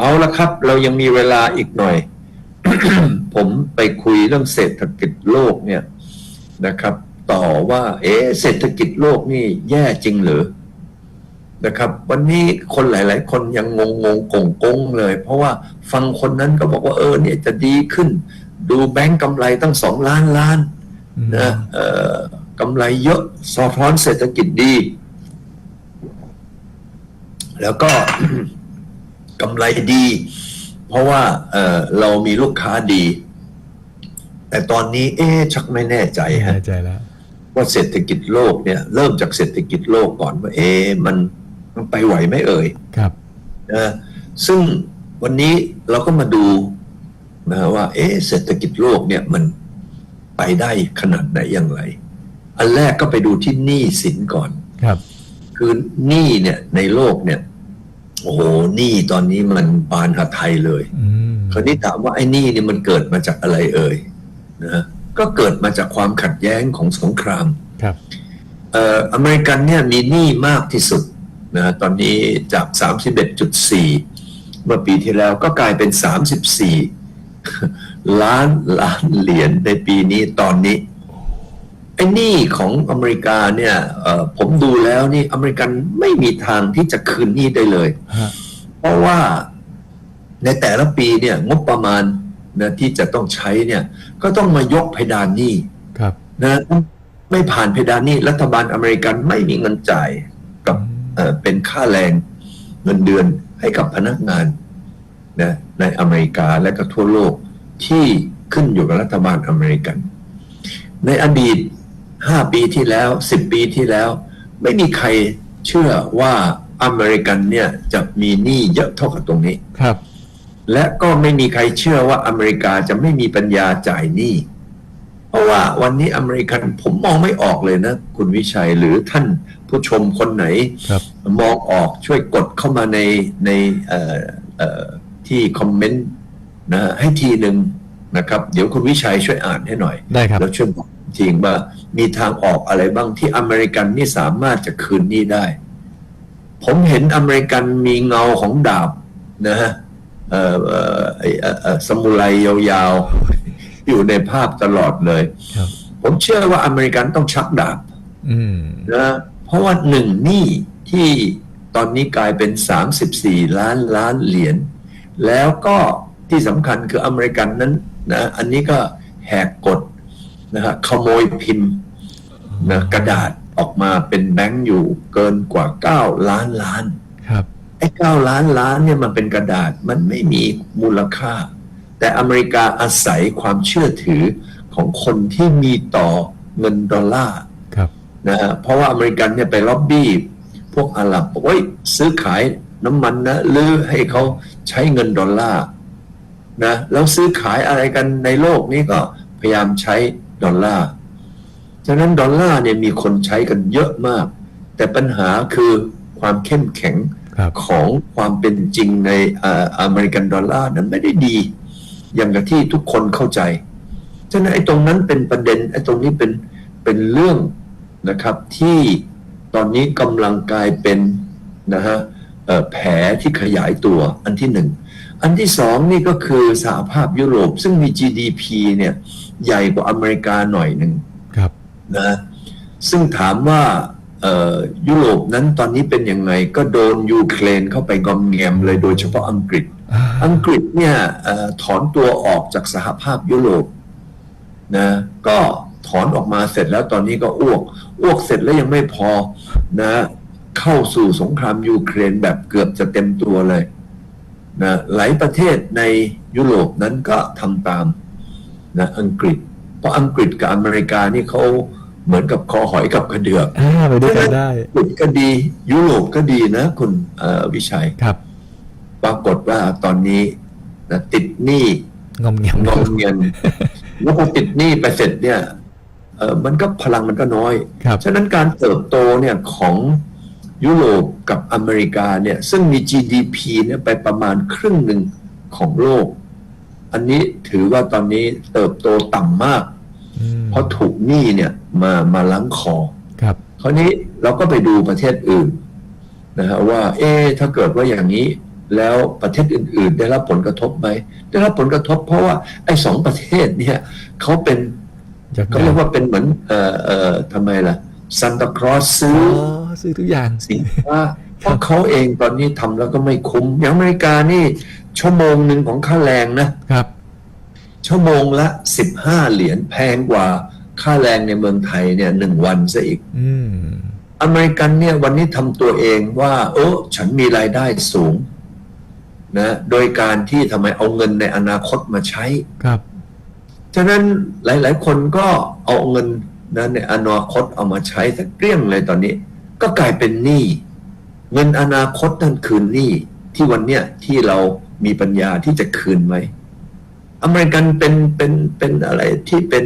เอาละครับ เรายังมีเวลาอีกหน่อย ผมไปคุยเรื่องเศรษฐกิจโลกเนี่ยนะครับ ต่อว่า เอ๊ะเศรษฐกิจโลกนี่แย่จริงหรือนะครับ วันนี้คนหลาย ๆ คนยังงงงงกงกงๆเลย เพราะว่าฟังคนนั้นก็บอกว่าเออเนี่ยจะดีขึ้น ดูแบงก์กำไรตั้งสองล้านล้านอืมนะเอ่อกำไรเยอะสะท้อนเศรษฐกิจดี แล้วก็ กำไรดี เพราะว่าเอ่อเรามีลูกค้าดี แต่ตอนนี้ เอ๊ะชักไม่แน่ใจไม่ฮะแน่ใจแล้วว่าเศรษฐกิจโลกเนี่ย เริ่มจากเศรษฐกิจโลกก่อนว่าเอ๊ะมันมันไปไหวไหมเอ่ยครับนะซึ่งวันนี้เราก็มาดูนะว่า เอ๊ะเศรษฐกิจโลกเนี่ยมันไปได้ขนาดไหนอย่างไร อันแรกก็ไปดูที่หนี้สินก่อนครับ คือหนี้เนี่ยในโลกเนี่ย โอ้โหหนี้ตอนนี้มันบานหาไทยเลยอืมคราวนี้ถามว่าไอ้หนี้เนี่ยมันเกิดมาจากอะไรเอ่ยนะก็เกิดมาจากความขัดแย้งของสงครามครับเอ่ออเมริกันเนี่ยมีหนี้มากที่สุดนะตอนนี้จาก 31.4 เมื่อปีที่แล้วก็กลายเป็น 34 ล้านล้านเหรียญในปีนี้ตอนนี้ ไอ้หนี้ของอเมริกาเนี่ยเอ่อผมดูแล้วนี่อเมริกันไม่มีทางที่จะคืนหนี้ได้เลยฮะเพราะว่าในแต่ละปีเนี่ยงบประมาณนะที่จะต้องใช้เนี่ย ก็ต้องมายกเพดานหนี้ครับนะไม่ผ่านเพดานนี้รัฐบาลอเมริกันไม่มีเงินจ่ายกับเอ่อเป็นค่าแรงเงินเดือนให้กับพนักงานนะในอเมริกาและก็ทั่วโลกที่ขึ้นอยู่กับรัฐบาลอเมริกัน ในอดีต 5ปีที่แล้ว10ปีที่แล้ว ไม่มีใครเชื่อว่าอเมริกันเนี่ยจะมีหนี้เยอะเท่ากับตรงนี้ครับ และก็ไม่มีใครเชื่อว่าอเมริกาจะไม่มีปัญญาจ่ายหนี้เพราะว่าวันนี้อเมริกันผมมองไม่ออกเลยนะ คุณวิชัยหรือท่านผู้ชมคนไหนครับมองออกช่วยกดเข้ามาในในเอ่อเอ่อที่คอมเมนต์นะให้ทีหนึ่งนะครับ เดี๋ยวคุณวิชัยช่วยอ่านให้หน่อยได้ครับแล้วช่วยบอก ทีงว่ามีทางออกอะไรบ้างที่อเมริกันนี่สามารถจะคืนหนี้ได้ ผมเห็นอเมริกันมีเงาของดาบนะฮะเอ่อเอ่อไอ้เอ่อเอ่อสมุไรยาวๆ อยู่ในภาพตลอดเลยครับผมเชื่อว่าอเมริกันต้องชักดาบอืมนะเพราะว่าหนึ่งหนี้ที่ตอนนี้กลายเป็น 34 ล้านล้านเหรียญแล้วก็ที่สำคัญคืออเมริกันนั้นนะอันนี้ก็แหกกฎ นะฮะขโมยพิมพ์นะกระดาษออกมาเป็นแบงก์อยู่เกินกว่า9ล้านล้านครับไอ้9ล้านล้านเนี่ยมันเป็นกระดาษมันไม่มีมูลค่า แต่อเมริกาอาศัยความเชื่อถือของคนที่มีต่อเงินดอลลาร์ครับนะฮะเพราะว่าอเมริกันเนี่ยไปล็อบบี้พวกอาหรับบอกว่าเฮ้ยซื้อขายน้ำมันนะหรือให้เขาใช้เงินดอลลาร์นะแล้วซื้อขายอะไรกันในโลกนี้ก็พยายามใช้ ดอลลาร์ฉะนั้นดอลลาร์เนี่ยมีคนใช้กันเยอะมาก แต่ปัญหาคือความเข้มแข็งครับของความเป็นจริงในอ่าอเมริกันดอลลาร์นั้นไม่ได้ดี อย่างกับที่ทุกคนเข้าใจฉะนั้นไอ้ตรงนั้นเป็นประเด็นไอ้ตรงนี้เป็นเป็นเรื่องนะครับที่ตอนนี้กำลังกลายเป็นนะฮะเอ่อแผลที่ขยายตัวอันที่หนึ่ง อันที่สองนี่ก็คือสหภาพยุโรปซึ่งมี GDP เนี่ย ใหญ่กว่าอเมริกาหน่อยหนึ่งครับนะซึ่งถามว่าเอ่อยุโรปนั้นตอนนี้เป็นยังไงก็โดนยูเครนเข้าไปงอมแงมเลยโดยเฉพาะอังกฤษอ่าอังกฤษเนี่ยเอ่อถอนตัวออกจากสหภาพยุโรปนะก็ถอนออกมาเสร็จแล้วตอนนี้ก็อ้วก อ้วกเสร็จแล้วยังไม่พอนะเข้าสู่สงครามยูเครนแบบเกือบจะเต็มตัวเลยนะหลายประเทศในยุโรปนั้นก็ทำตาม นะอังกฤษ เพราะอังกฤษกับอเมริกานี่เขาเหมือนกับคอหอยกับกระเดือกอ่าไปด้วยกันได้อังกฤษก็ดี ยุโรปก็ดีนะคุณเอ่อวิชัยครับ ปรากฏว่าตอนนี้นะติดหนี้งอมแงมงอมเงินแล้วพอติดหนี้ไปเสร็จเนี่ยเออมันก็พลังมันก็น้อยครับฉะนั้นการเติบโตเนี่ยของยุโรปกับอเมริกาเนี่ย ซึ่งมี GDP เนี่ยไปประมาณครึ่งหนึ่งของโลก อันนี้ถือว่าตอนนี้เติบโตต่ำมากอืมเพราะถูกหนี้เนี่ยมามาล้างคอ ครับคราวนี้เราก็ไปดูประเทศอื่นนะฮะว่า เอ๊ะถ้าเกิดว่าอย่างนี้แล้วประเทศอื่น ๆ ได้รับผลกระทบไหมได้รับผลกระทบเพราะว่าไอ้สองประเทศเนี่ยเขาเป็นยักเขาเรียกว่าเป็นเหมือน เอ่อเอ่อทำไมล่ะซันตาคลอสซื้อ๋ออซื้อทุกอย่างสินค้าเพราะเขาเองตอนนี้ทำแล้วก็ไม่คุ้มอย่างอเมริกานี่ ชั่วโมงหนึ่งของค่าแรงนะครับ ชั่วโมงละ15เหรียญแพงกว่าค่าแรงในเมืองไทยเนี่ยหนึ่งวันซะอีกอืมอเมริกันเนี่ยวันนี้ทำตัวเองว่า เออฉันมีรายได้สูงนะโดยการที่ทำไมเอาเงินในอนาคตมาใช้ครับฉะนั้นหลาย ๆ คนก็เอาเงินนะในอนาคตเอามาใช้สักเกลี้ยงเลยตอนนี้ ก็กลายเป็นหนี้เงินอนาคตนั่นคือหนี้ที่วันเนี้ยที่เรา มีปัญญาที่จะคืนไหม อเมริกันเป็นเป็นเป็นอะไรที่เป็น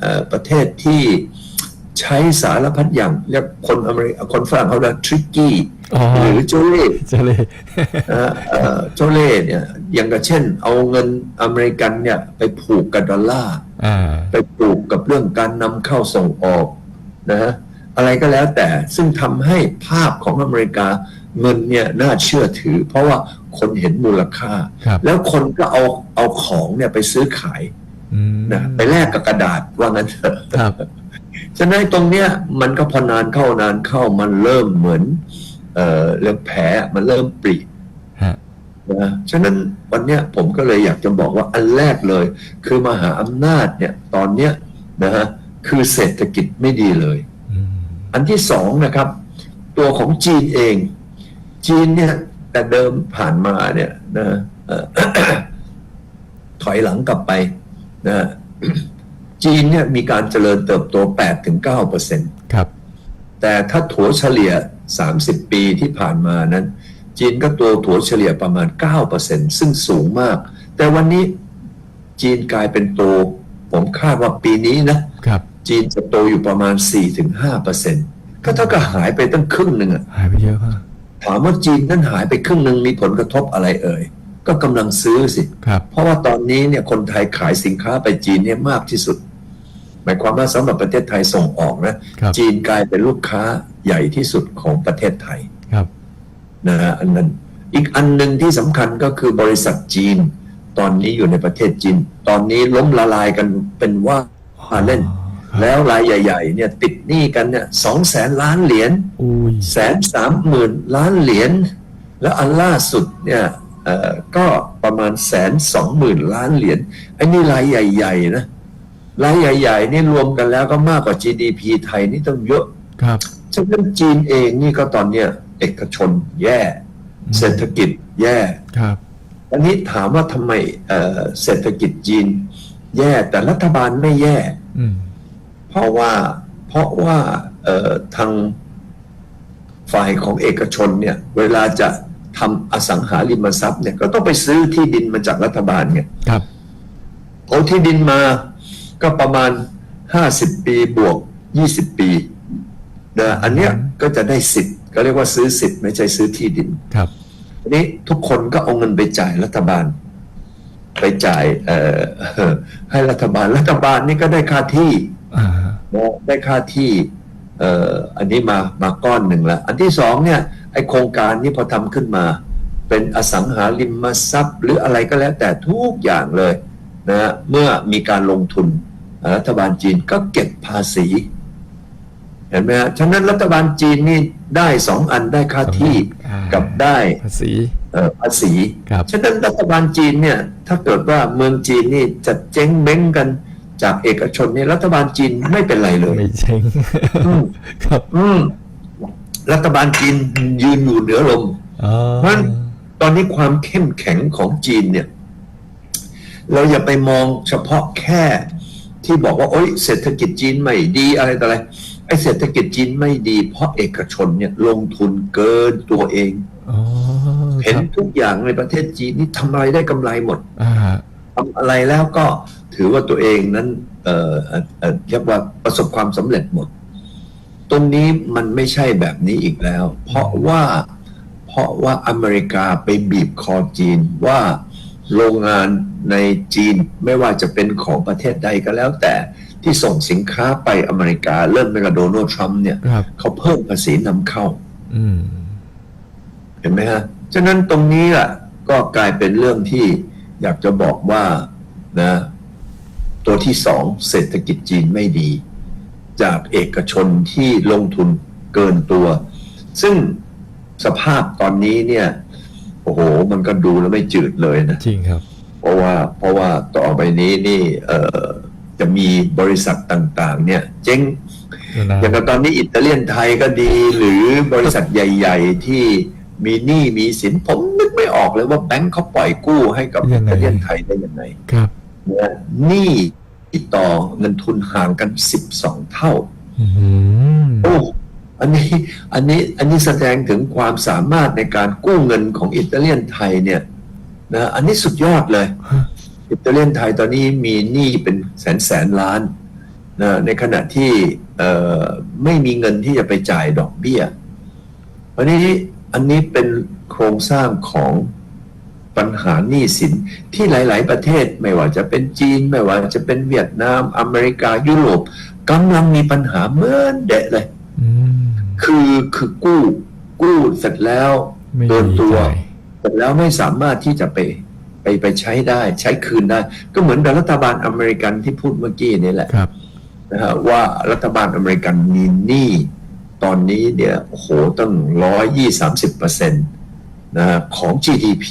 เอ่อประเทศที่ใช้สารพัดอย่างเรียกคนอเมริกคนฝรั่งเขาเรียกทริกกี้อ๋อหรือโจเล่เจะเลยนะเอ่อโจเล่เนี่ยอย่างกับเช่น เอาเงินอเมริกันเนี่ยไปผูกกับดอลลาร์อ่าไปปลูกกับเรื่องการนำเข้าส่งออกนะฮะอะไรก็แล้วแต่ซึ่งทำให้ภาพของอเมริกาเงินเนี่ยน่าเชื่อถือ เพราะว่า คนเห็นมูลค่าครับแล้วคนก็เอาเอาของเนี่ยไปซื้อขายอืมนะไปแลกกับกระดาษว่างั้นเถอะครับฉะนั้นตรงเนี้ยมันก็พอนานเข้านานเข้ามันเริ่มเหมือน เอ่อเรื่องแผลมันเริ่มปริฮะนะฉะนั้นวันเนี้ยผมก็เลยอยากจะบอกว่าอันแรกเลย คือมหาอำนาจเนี่ย ตอนเนี้ยนะฮะคือเศรษฐกิจไม่ดีเลยอืมอันที่สองนะครับ ตัวของจีนเอง จีนเนี่ย แต่เดิมผ่านมาเนี่ยนะเอ่อถอยหลังกลับไปนะจีนเนี่ยมีการเจริญเติบโต8-9%เปอร์เซ็นต์ครับ แต่ถ้าถัวเฉลี่ย 30 ปีที่ผ่านมานั้น จีนก็ตัวถัวเฉลี่ยประมาณ9%ซึ่งสูงมาก แต่วันนี้จีนกลายเป็นโต ผมคาดว่าปีนี้นะครับ จีนจะโตอยู่ประมาณ4-5%ก็เท่ากับหายไปตั้งครึ่งหนึ่งอะหายไปเยอะมาก ถามว่าจีนนั้นหายไปครึ่งหนึ่งมีผลกระทบอะไรเอ่ย ก็กำลังซื้อสิครับเพราะว่าตอนนี้เนี่ยคนไทยขายสินค้าไปจีนเนี่ยมากที่สุด หมายความว่าสำหรับประเทศไทยส่งออกนะครับจีนกลายเป็นลูกค้าใหญ่ที่สุดของประเทศไทยครับนะฮะอันนั้นอีกอันหนึ่งที่สำคัญก็คือบริษัทจีน ตอนนี้อยู่ในประเทศจีน ตอนนี้ล้มละลายกันเป็นว่าเล่นครับ แล้วรายใหญ่ๆเนี่ยติดหนี้กันเนี่ยสองแสนล้านเหรียญอุ้ยแสนสามหมื่นล้านเหรียญแล้วอันล่าสุดเนี่ยเอ่อก็ประมาณแสนสองหมื่นล้านเหรียญอันนี้รายใหญ่ๆนะรายใหญ่ ๆ นี่รวมกันแล้วก็มากกว่า GDP ไทยนี่ต้องเยอะครับฉะนั้นจีนเองนี่ก็ตอนเนี้ยเอกชนแย่อืมเศรษฐกิจแย่ครับอันนี้ถามว่าทำไมเอ่อเศรษฐกิจจีน แย่แต่รัฐบาลไม่แย่อืม เพราะว่าเพราะว่าเอ่อทางฝ่ายของเอกชนเนี่ยเวลาจะทำอสังหาริมทรัพย์เนี่ยก็ต้องไปซื้อที่ดินมาจากรัฐบาลเนี่ยครับเอาที่ดินมาก็ประมาณห้าสิบปีบวกยี่สิบปีนะอันเนี้ยก็จะได้สิทธิ์ก็เรียกว่าซื้อสิทธิ์ไม่ใช่ซื้อที่ดินครับทีนี้ทุกคนก็เอาเงินไปจ่ายรัฐบาล ไปจ่ายเอ่อให้รัฐบาลรัฐบาลนี่ก็ได้ค่าที่ อ่านะได้ค่าที่เอ่ออันนี้มามาก้อนหนึ่งแล้วอันที่สองเนี่ยไอโครงการนี้พอทำขึ้นมา เป็นอสังหาริมทรัพย์ หรืออะไรก็แล้วแต่ทุกอย่างเลยนะฮะเมื่อมีการลงทุนรัฐบาลจีนก็เก็บภาษี เห็นไหมฮะฉะนั้นรัฐบาลจีนนี่ได้สองอันได้ค่าที่อ่ากับได้ภาษีเอ่อภาษีครับฉะนั้นรัฐบาลจีนเนี่ยถ้าเกิดว่าเมืองจีนนี่จะเจ๊งเม้งกัน จากเอกชนเนี่ยรัฐบาลจีนไม่เป็นไรเลยไม่เจ๊งอืมครับอืมรัฐบาลจีนยืนอยู่เหนือลมอ๋อเพราะฉะนั้นตอนนี้ความเข้มแข็งของจีนเนี่ย เราอย่าไปมองเฉพาะแค่ที่บอกว่าโอ๊ยเศรษฐกิจจีนไม่ดีอะไรต่ออะไรไอ้เศรษฐกิจจีนไม่ดี เพราะเอกชนเนี่ยลงทุนเกินตัวเองอ๋อเห็นครับทุกอย่างในประเทศจีนนี่ทำอะไรได้กำไรหมดอ่าทำอะไรแล้วก็ ถือว่าตัวเองนั้นเอ่อเอ่อเอ่อเรียกว่าประสบความสำเร็จหมด ตรงนี้มันไม่ใช่แบบนี้อีกแล้ว เพราะว่าเพราะว่าอเมริกาไปบีบคอจีนว่าโรงงานในจีนไม่ว่าจะเป็นของประเทศใดก็แล้ว แต่ที่ส่งสินค้าไปอเมริกาเริ่มไปกับโดนัลด์ทรัมป์เนี่ยครับเขาเพิ่มภาษีนำเข้าอืมเห็นไหมฮะ ฉะนั้นตรงนี้แหละก็กลายเป็นเรื่องที่อยากจะบอกว่านะ ตัวที่สองเศรษฐกิจจีนไม่ดี จากเอกชนที่ลงทุนเกินตัว ซึ่งสภาพตอนนี้เนี่ย โอ้โห มันก็ดูแล้วไม่จืดเลยนะ จริงครับ เพราะว่าเพราะว่าต่อไปนี้นี่เอ่อจะมีบริษัทต่าง ๆ เนี่ย เจ๊งนะอย่างกับตอนนี้อิตาเลียนไทยก็ดี หรือบริษัทใหญ่ ๆ ที่มีหนี้มีสินผมนึกไม่ออกเลยว่าแบงก์เขาปล่อยกู้ให้กับอิตาเลียนไทยได้ยังไงครับเนี่ ยหนี้ต่อเงินทุนห่างกัน12เท่าอืมโอ้อันนี้อันนี้อันนี้แสดงถึงความสามารถในการกู้เงินของอิตาเลียนไทยเนี่ยนะอันนี้สุดยอดเลยฮะอิตาเลียนไทยตอนนี้มีหนี้เป็นแสนแสนล้านนะในขณะที่เอ่อไม่มีเงินที่จะไปจ่ายดอกเบี้ยอันนี้อันนี้เป็นโครงสร้างของ ปัญหาหนี้สินที่หลาย ๆ ประเทศไม่ว่าจะเป็นจีน ไม่ว่าจะเป็นเวียดนาม อเมริกายุโรปกำลังมีปัญหาเหมือนเดะเลยอืมคือคือกู้กู้เสร็จแล้วไม่เกินมีตัวจ่ายเสร็จแล้วไม่สามารถที่จะไปไปไปใช้ได้ ใช้คืนได้ ก็เหมือนกับรัฐบาลอเมริกันที่พูดเมื่อกี้นี่แหละครับนะฮะว่ารัฐบาลอเมริกันมีหนี้ตอนนี้เนี่ยโอ้โหตั้งร้อยยี่สามสิบเปอร์เซ็นต์นะฮะของ GDP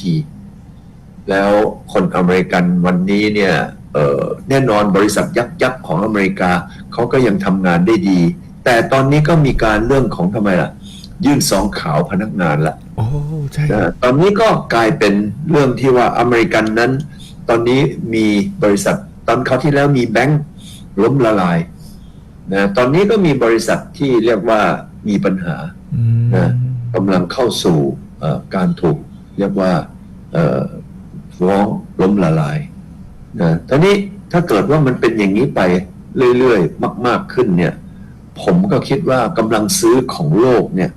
แล้วคนอเมริกันวันนี้เนี่ยเอ่อแน่นอนบริษัทยักษ์ยักษ์ของอเมริกาเขาก็ยังทำงานได้ดี แต่ตอนนี้ก็มีการเรื่องของทำไมล่ะ ยื่นซองขาวพนักงานละโอ้ใช่นะตอนนี้ก็กลายเป็นเรื่องที่ว่าอเมริกันนั้น ตอนนี้มีบริษัทตอนเขาวที่แล้วมีแบงค์ล้มละลายนะตอนนี้ก็มีบริษัทที่เรียกว่ามีปัญหาอืมนะกำลังเข้าสู่เอ่อการถูกเรียกว่าเอ่อ ฟ้องล้มละลายนะตอนนี้ถ้าเกิดว่ามันเป็นอย่างนี้ไปเรื่อยๆ มาก ๆขึ้นเนี่ย ผมก็คิดว่ากำลังซื้อของโลกเนี่ย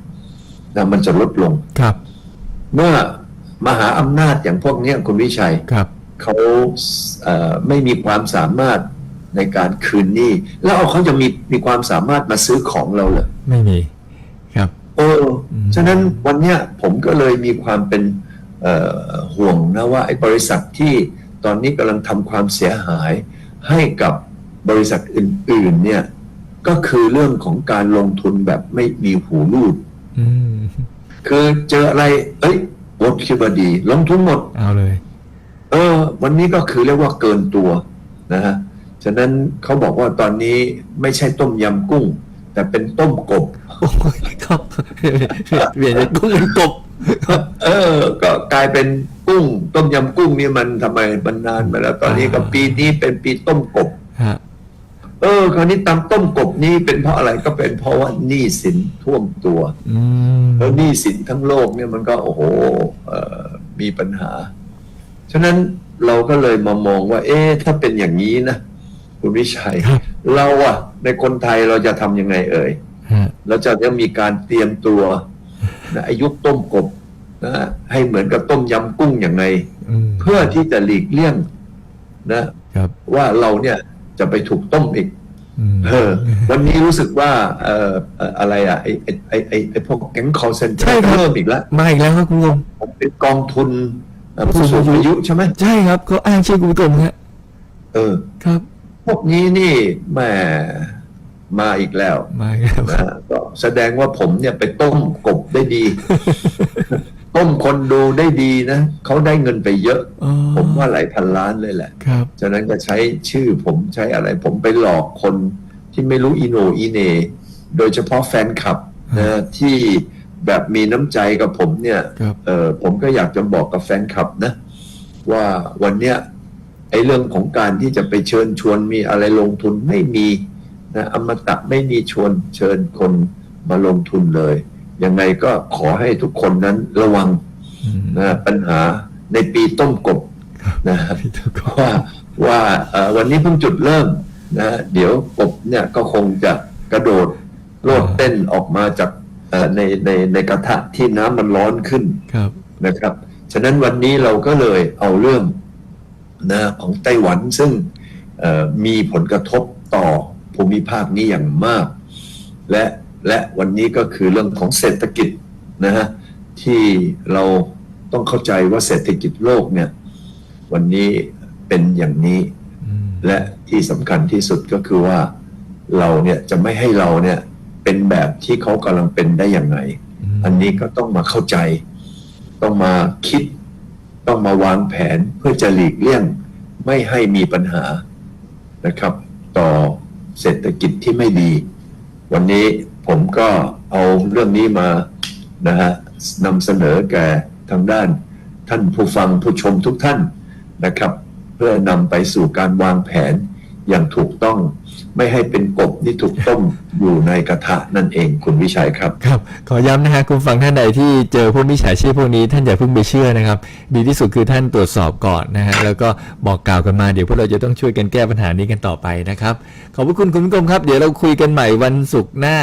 นะมันจะลดลงครับ เมื่อมหาอำนาจอย่างพวกเนี้ยคุณวิชัยครับเขาเอ่อไม่มีความสามารถในการคืนหนี้แล้วเอาเขาจะมีมีความสามารถมาซื้อของเราเหรอไม่มี ครับ เอออืมฉะนั้นวันเนี้ยผมก็เลยมีความเป็นเอ่อ ห่วงนะว่าไอ้บริษัทที่ตอนนี้กำลังทำความเสียหายให้กับบริษัทอื่น ๆ เนี่ยก็คือเรื่องของการลงทุนแบบไม่มีหูรูดอืมคือเจออะไร เอ้ยลดคิดว่าดี ลงทุนหมด เอาเลย เออ วันนี้ก็คือเรียกว่าเกินตัวนะฮะ ฉะนั้นเขาบอกว่าตอนนี้ไม่ใช่ต้มยำกุ้ง แต่เป็นต้มกบ โอ้ยครับเปลี่ยนจากกุ้งเป็นกบเออ ก็กลายเป็นกุ้ง ต้มยำกุ้งนี่มันทำไมมันนานมาแล้ว ตอนนี้ก็อ่าปีนี้เป็นปีต้มกบ ฮะ เออ คราวนี้ตามต้มกบนี้เป็นเพราะอะไรก็เป็นเพราะว่าหนี้สินท่วมตัว อืม แล้วหนี้สินทั้งโลกเนี่ยมันก็โอ้โหเอ่อมีปัญหา ฉะนั้นเราก็เลยมามองว่า เอ๊ะถ้าเป็นอย่างนี้นะคุณวิชัย ครับ เราอะในคนไทยเราจะทำยังไงเอ่ย ฮะเราจะต้องมีการเตรียมตัวนะอายุคต้มกบนะให้เหมือนกับต้มยำกุ้งอย่างไรอืมเพื่อที่จะหลีกเลี่ยงนะครับว่าเราเนี่ยจะไปถูกต้มอีกอืมเออวันนี้รู้สึกว่าเอ่อเอ่ออะไรอะไอไอไอไอไอพวกแก๊งคอร์เซนเตอใช่ร์ครับเริ่มอีกแล้วมาอีกแล้วครับคุณผู้ชมผมเป็นกองทุนเอ่อผู้สูงอายุใช่ไหมใช่ครับเขาอ้างชื่อคุณผู้ชมฮะเออครับ พวกนี้นี่แหม มาอีกแล้วมาอีกแล้วนะก็แสดงว่าผมเนี่ยไปต้มกบได้ดี ต้มคนดูได้ดีนะเขาได้เงินไปเยอะอ๋อผมว่าหลายพันล้านเลยแหละครับฉะนั้นก็ใช้ชื่อผมใช้อะไร ผมไปหลอกคนที่ไม่รู้อีโหนอีเหนโดยเฉพาะแฟนคลับนะที่แบบมีน้ำใจกับผมเนี่ยครับเออผมก็อยากจะบอกกับแฟนคลับนะ ว่าวันเนี้ยไอ้เรื่องของการที่จะไปเชิญชวนมีอะไรลงทุนไม่มี นะอมตะไม่มีชวนเชิญคนมาลงทุนเลย ยังไงก็ขอให้ทุกคนนั้นระวังอืมนะปัญหาในปีต้มกบนะครับพี่ทุกคนว่าว่าเอ่อวันนี้เพิ่งจุดเริ่มนะเดี๋ยวกบเนี่ยก็คงจะกระโดดโลดเต้นออกมาจากเอ่อในในในกระทะที่น้ำมันร้อนขึ้นครับนะครับ ฉะนั้นวันนี้เราก็เลยเอาเรื่องนะของไต้หวันซึ่งเอ่อมีผลกระทบต่อ ภูมิภาคนี้อย่างมาก และและวันนี้ก็คือเรื่องของเศรษฐกิจนะฮะที่เราต้องเข้าใจว่าเศรษฐกิจโลกเนี่ย วันนี้เป็นอย่างนี้อืมและที่สำคัญที่สุดก็คือว่าเราเนี่ยจะไม่ให้เราเนี่ยเป็นแบบที่เขากำลังเป็นได้อย่างไงอันนี้ก็ต้องมาเข้าใจ ต้องมาคิด ต้องมาวางแผนเพื่อจะหลีกเลี่ยง ไม่ให้มีปัญหานะครับ ต่อ เศรษฐกิจที่ไม่ดี วันนี้ผมก็เอาเรื่องนี้มานะฮะนำเสนอแก่ทางด้านท่านผู้ฟังผู้ชมทุกท่านนะครับ เพื่อนำไปสู่การวางแผน อย่างถูกต้อง ไม่ให้เป็นกบที่ถูกต้มอยู่ในกระทะนั่นเองคุณวิชัยครับครับ ขอย้ำนะฮะคุณฟังท่านใดที่เจอพวกมิจฉาชีพพวกนี้ท่านอย่าเพิ่งไปเชื่อนะครับ ดีที่สุดคือท่านตรวจสอบก่อนนะฮะแล้วก็บอกกล่าวกันมาเดี๋ยวพวกเราจะต้องช่วยกันแก้ปัญหานี้กันต่อไปนะครับขอบพระคุณคุณผู้ชมครับ เดี๋ยวเราคุยกันใหม่วันศุกร์หน้า